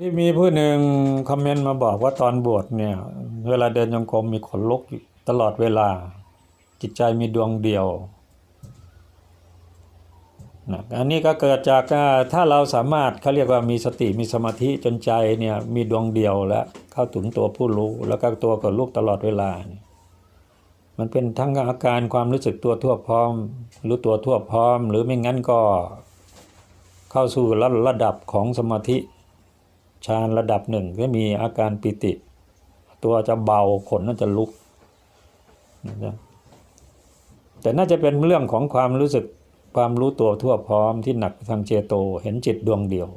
ที่มีผู้หนึ่งคอมเมนต์มาบอกว่าตอนบวชเนี่ย เวลาเดินจงกรมมีขนลุกตลอดเวลา จิตใจมีดวงเดียวนะอันนี้ก็เกิดจากถ้าเราสามารถเขาเรียกว่ามีสติมีสมาธิจนใจเนี่ยมีดวงเดียวแล้วเข้าถึงตัวผู้รู้แล้วก็ตัวกับลูกตลอดเวลา มันเป็นทั้งอาการความรู้สึกตัวทั่วพร้อมรู้ตัวทั่วพร้อม หรือไม่งั้นก็เข้าสู่ระระดับของสมาธิ ฌานระดับหนึ่งก็มีอาการปิติ ตัวจะเบาขนน่าจะลุกนะแต่น่าจะเป็นเรื่องของความรู้สึกความรู้ตัวทั่วพร้อมที่หนักทางเจโตเห็นจิตดวงเดียว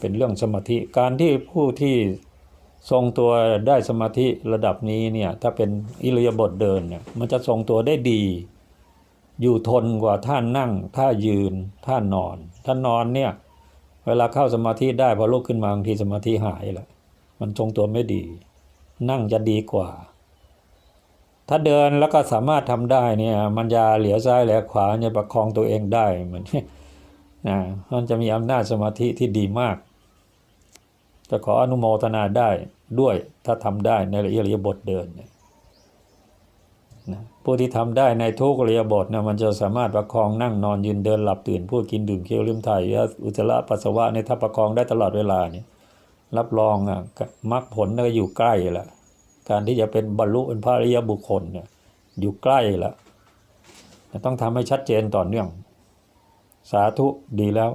เป็นเรื่องสมาธิการที่ผู้ที่ทรงตัวได้สมาธิระดับนี้เนี่ยถ้าเป็นอิริยาบถเดินเนี่ยมันจะทรงตัวได้ดี อยู่ทนกว่าท่านั่งท่ายืนท่านอนท่านอนเนี่ย เวลาเข้าสมาธิได้พอลุกขึ้นมาบางทีสมาธิหายแหล้วมันทรงตัวไม่ดี นั่งจะดีกว่า ถ้าเดินแล้วก็สามารถทำได้เนี่ย มันจะเหลียวซ้ายแหลขวาจะประคองตัวเองได้เหมือนนะมันจะมีอำนาจสมาธิที่ดีมาก จะขออนุโมทนาได้ด้วยถ้าทำได้ในละเอียดบทเดินเนี่ย นะผู้ที่ทำได้ในทุกเรียบทนี่ยมันจะสามารถประคองนั่งนอนยืนเดินหลับตื่นพูดกินดื่มเคี้ยวลืมถ่ายอุจจาระปัสสาวะในยถ้าประคองได้ตลอดเวลาเนี่ยรับรองอะมรรคผลก็อยู่ใกล้ละการที่จะเป็นบรรลุเป็นพระอริยบุคคลเนี่ยอยู่ใกล้ล้วต้องทำให้ชัดเจนต่อเนื่อง สาธุดีแล้ว